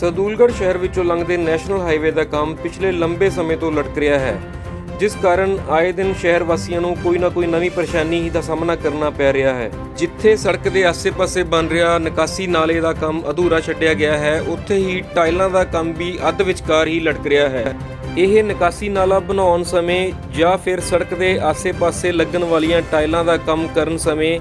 ਸਰਦੂਲਗੜ੍ਹ ਸ਼ਹਿਰ ਵਿੱਚੋਂ ਲੰਘਦੇ ਨੈਸ਼ਨਲ ਹਾਈਵੇ ਦਾ ਕੰਮ ਪਿਛਲੇ ਲੰਬੇ ਸਮੇਂ ਤੋਂ ਲਟਕ ਰਿਹਾ ਹੈ, ਜਿਸ ਕਾਰਨ ਆਏ ਦਿਨ ਸ਼ਹਿਰ ਵਾਸੀਆਂ ਨੂੰ ਕੋਈ ਨਾ ਕੋਈ ਨਵੀਂ ਪਰੇਸ਼ਾਨੀ ਦਾ ਸਾਹਮਣਾ ਕਰਨਾ ਪੈ ਰਿਹਾ ਹੈ। ਜਿੱਥੇ ਸੜਕ ਦੇ ਆਸੇ-ਪਾਸੇ ਬਣ ਰਿਹਾ ਨਿਕਾਸੀ ਨਾਲੇ ਦਾ ਕੰਮ ਅਧੂਰਾ ਛੱਡਿਆ ਗਿਆ ਹੈ, ਉੱਥੇ ਹੀ ਟਾਈਲਾਂ ਦਾ ਕੰਮ ਵੀ ਅੱਧ ਵਿਚਕਾਰ ਹੀ ਲਟਕ ਰਿਹਾ ਹੈ। ਇਹ ਨਿਕਾਸੀ ਨਾਲਾ ਬਣਾਉਣ ਸਮੇਂ ਜਾਂ ਫਿਰ ਸੜਕ ਦੇ ਆਸੇ-ਪਾਸੇ ਲੱਗਣ ਵਾਲੀਆਂ ਟਾਈਲਾਂ ਦਾ ਕੰਮ ਕਰਨ ਸਮੇਂ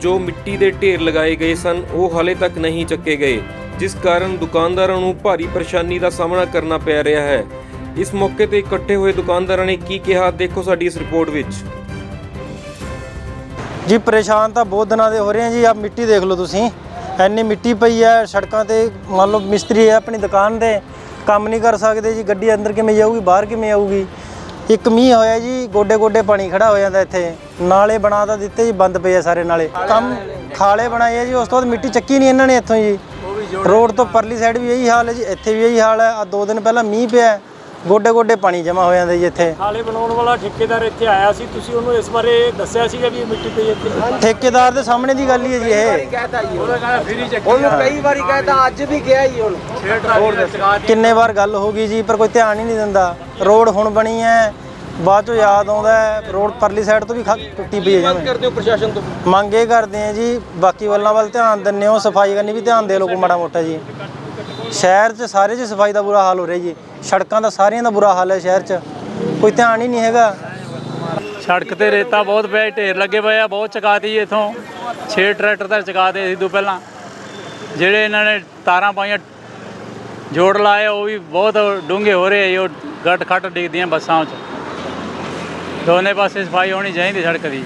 ਜੋ ਮਿੱਟੀ ਦੇ ਢੇਰ ਲਗਾਏ ਗਏ ਸਨ, ਉਹ ਹਾਲੇ ਤੱਕ ਨਹੀਂ ਚੱਕੇ ਗਏ। ਜਿਸ ਕਾਰਨ ਦੁਕਾਨਦਾਰਾਂ ਨੂੰ ਭਾਰੀ ਪਰੇਸ਼ਾਨੀ ਦਾ ਸਾਹਮਣਾ ਕਰਨਾ ਪੈ ਰਿਹਾ ਹੈ। ਇਸ ਮੌਕੇ ਤੇ ਇਕੱਠੇ ਹੋਏ ਦੁਕਾਨਦਾਰਾਂ ਨੇ ਕੀ ਕਿਹਾ, ਦੇਖੋ ਸਾਡੀ ਇਸ ਰਿਪੋਰਟ ਵਿੱਚ। ਜੀ, ਪਰੇਸ਼ਾਨ ਤਾਂ ਬਹੁਤ ਦਿਨਾਂ ਦੇ ਹੋ ਰਹੇ ਆ ਜੀ। ਆ ਮਿੱਟੀ ਦੇਖ ਲਓ ਤੁਸੀਂ। ਐਨੀ ਮਿੱਟੀ ਪਈ ਹੈ, ਸੜਕਾਂ ਤੇ ਮੰਨ ਲਓ ਮਿਸਤਰੀ ਹੈ ਆਪਣੀ ਦੁਕਾਨ ਦੇ ਕੰਮ ਨਹੀਂ ਕਰ ਸਕਦੇ ਜੀ। ਗੱਡੀ ਅੰਦਰ ਕਿਵੇਂ ਜਾਊਗੀ, ਬਾਹਰ ਕਿਵੇਂ ਆਊਗੀ? ਇੱਕ ਮੀਂਹ ਹੋਇਆ ਜੀ ਗੋਡੇ ਗੋਡੇ ਪਾਣੀ ਖੜਾ ਹੋ ਜਾਂਦਾ ਇੱਥੇ। ਨਾਲੇ ਬਣਾ ਤਾਂ ਦਿੱਤੇ ਜੀ, ਬੰਦ ਪਏ ਆ ਸਾਰੇ ਨਾਲੇ। ਕੰਮ ਖਾਲੇ ਬਣਾਏ ਆ ਜੀ। ਉਸ ਤੋਂ ਬਾਅਦ ਮਿੱਟੀ ਚੱਕੀ ਨਹੀਂ ਇਹਨਾਂ ਨੇ ਇੱਥੋਂ ਜੀ। ਰੋਡ ਤੋਂ ਪਰਲੀ ਸਾਈਡ ਵੀ ਇਹੀ ਹਾਲ ਹੈ ਜੀ ਇੱਥੇ ਵੀ ਇਹੀ ਹਾਲ ਹੈ। ਆ ਦੋ ਦਿਨ ਪਹਿਲਾਂ ਮੀਂਹ ਪਿਆ ਗੋਡੇ ਗੋਡੇ ਪਾਣੀ ਜਮਾ ਹੋ ਜਾਂਦਾ ਜੀ ਇੱਥੇ। ਖਾਲੇ ਬਣਾਉਣ ਵਾਲਾ ਠੇਕੇਦਾਰ ਇੱਥੇ ਆਇਆ ਸੀ ਤੁਸੀਂ ਉਹਨੂੰ ਇਸ ਬਾਰੇ ਦੱਸਿਆ ਸੀਗਾ ਵੀ ਇਹ ਮਿੱਟੀ ਪਈ ਇੱਥੇ? ਠੇਕੇਦਾਰ ਦੇ ਸਾਹਮਣੇ ਦੀ ਗੱਲ ਹੀ ਹੈ ਜੀ ਇਹ। ਕਹਤਾ ਜੀ ਉਹਨੂੰ। ਕਈ ਵਾਰੀ ਕਹਤਾ ਅੱਜ ਵੀ ਗਿਆ ਹੀ ਹੁਣ ਕਿੰਨੇ ਵਾਰ ਗੱਲ ਹੋ ਗਈ ਜੀ ਪਰ ਕੋਈ ਧਿਆਨ ਹੀ ਨਹੀਂ ਦਿੰਦਾ। ਰੋਡ ਹੁਣ ਬਣੀ ਹੈ ਬਾਅਦ ਚੋਂ ਯਾਦ ਆਉਂਦਾ ਹੈ ਰੋਡ ਪਰਲੀ ਸਾਈਡ ਤੋਂ ਵੀ ਖ- ਟੁੱਟੀ ਪਈ ਹੈ ਜਿਵੇਂ ਕਰਦੇ ਹੋ ਪ੍ਰਸ਼ਾਸਨ ਤੋਂ? ਮੰਗ ਇਹ ਕਰਦੇ ਆ ਜੀ ਬਾਕੀ ਵੱਲਾਂ ਵੱਲ ਧਿਆਨ ਦਿੰਨੇ ਹੋ ਸਫ਼ਾਈ ਕਰਨੀ ਵੀ ਧਿਆਨ ਦੇ ਲੋ ਮਾੜਾ ਮੋਟਾ ਜੀ। ਸ਼ਹਿਰ 'ਚ ਸਾਰੇ 'ਚ ਸਫ਼ਾਈ ਦਾ ਬੁਰਾ ਹਾਲ ਹੋ ਰਿਹਾ ਜੀ। ਸੜਕਾਂ ਦਾ ਸਾਰੀਆਂ ਦਾ ਬੁਰਾ ਹਾਲ ਹੈ ਸ਼ਹਿਰ 'ਚ। ਕੋਈ ਧਿਆਨ ਹੀ ਨਹੀਂ ਹੈਗਾ। ਸੜਕ ਤੇ ਰੇਤਾ ਬਹੁਤ ਪਿਆ ਢੇਰ ਲੱਗੇ ਪਏ ਆ ਬਹੁਤ ਚਕਾਤੀ ਇਥੋਂ। 6 ਟਰੈਕਟਰ ਤਾਂ ਚਕਾਤੇ ਸੀ ਤੋਂ ਪਹਿਲਾਂ। ਜਿਹੜੇ ਇਹਨਾਂ ਨੇ ਤਾਰਾਂ ਪਾਈਆਂ ਜੋੜ ਲਾਏ ਉਹ ਵੀ ਬਹੁਤ ਡੂੰਘੇ ਹੋ ਰਹੇ ਆ ਉਹ ਗੱਟ ਖੱਟ ਡਿੱਗਦੀਆਂ ਬੱਸਾਂ 'ਚ। ਦੋਨੇ ਪਾਸੇ ਸਫ਼ਾਈ ਹੋਣੀ ਚਾਹੀਦੀ ਸੜਕ ਦੀ।